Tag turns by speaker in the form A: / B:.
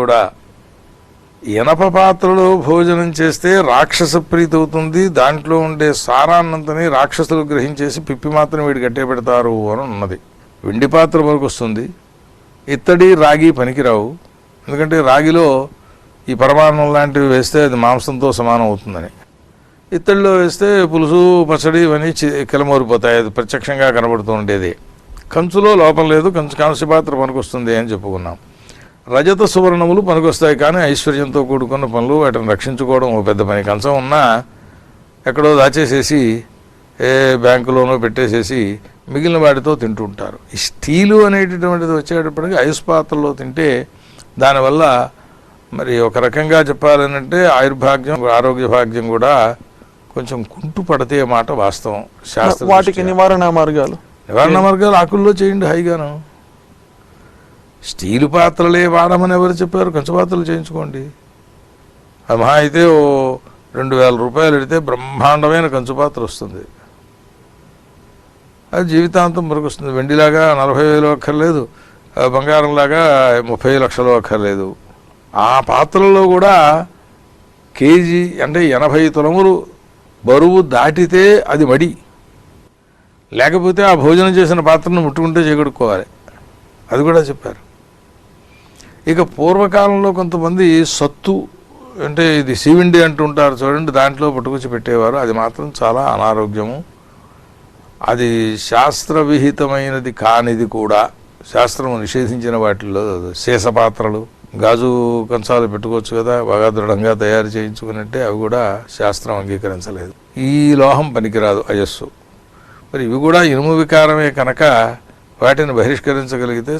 A: కూడా ఇనప పాత్రలో భోజనం చేస్తే రాక్షస ప్రీతి అవుతుంది దాంట్లో ఉండే సారాన్నంతని రాక్షసులు గ్రహించేసి పిప్పి మాత్రం వీడు గట్టే పెడతారు అని ఉన్నది. వెండి పాత్ర వరకు వస్తుంది. ఇత్తడి రాగి పనికిరావు. ఎందుకంటే రాగిలో ఈ పరమాన్నం లాంటివి వేస్తే అది మాంసంతో సమానం అవుతుందని. ఇత్తడిలో వేస్తే పులుసు పచ్చడి ఇవన్నీ కిలమోరిపోతాయి. అది ప్రత్యక్షంగా కనబడుతూ ఉండేది. కంచులో లోపం లేదు కంచు కాంస్య పాత్ర పనికొస్తుంది అని చెప్పుకున్నాం. రజత సువర్ణములు పనికొస్తాయి కానీ ఐశ్వర్యంతో కూడుకున్న పనులు వాటిని రక్షించుకోవడం ఓ పెద్ద పని. కంచం ఉన్నా ఎక్కడో దాచేసేసి ఏ బ్యాంకులోనో పెట్టేసేసి మిగిలిన వాటితో తింటూ ఉంటారు. ఈ స్టీలు అనేటటువంటిది వచ్చేటప్పటికి ఐస్ పాత్రలో తింటే దానివల్ల మరి ఒక రకంగా చెప్పాలనంటే ఆయుర్భాగ్యం ఆరోగ్య భాగ్యం కూడా కొంచెం కుంటు పడితే మాట వాస్తవం. శాస్త్ర
B: వాటికి. నివారణ మార్గాలు.
A: నివారణ మార్గాలు ఆకుల్లో చేయండి హైగాను. స్టీల్ పాత్రలే వాడమని ఎవరు చెప్పారు? కంచు పాత్రలు చేయించుకోండి. అది మహా అయితే ఓ రెండు వేల రూపాయలు పెడితే బ్రహ్మాండమైన కంచు పాత్ర వస్తుంది. అది జీవితాంతం మురుగుస్తుంది. వెండిలాగా నలభై వేలు అక్కర్లేదు. బంగారంలాగా ముప్పై లక్షలు అక్కర్లేదు. ఆ పాత్రలో కూడా కేజీ అంటే ఎనభై తులములు బరువు దాటితే అది మడి. లేకపోతే ఆ భోజనం చేసిన పాత్రను ముట్టుకుంటే చేకడుక్కోవాలి అది కూడా చెప్పారు. ఇక పూర్వకాలంలో కొంతమంది సత్తు అంటే ఇది సివిండి అంటుంటారు చూడండి దాంట్లో పట్టుకొచ్చి పెట్టేవారు. అది మాత్రం చాలా అనారోగ్యము. అది శాస్త్ర విహితమైనది కానిది కూడా శాస్త్రం నిషేధించిన వాటిల్లో శేషపాత్రలు పాత్రలు గాజు కంచాలు పెట్టుకోవచ్చు కదా బాగా దృఢంగా తయారు చేయించుకున్నట్టే అవి కూడా శాస్త్రం అంగీకరించలేదు. ఈ లోహం పనికిరాదు అయస్సు. మరి ఇవి కూడా ఇనుము వికారమే కనుక వాటిని బహిష్కరించగలిగితే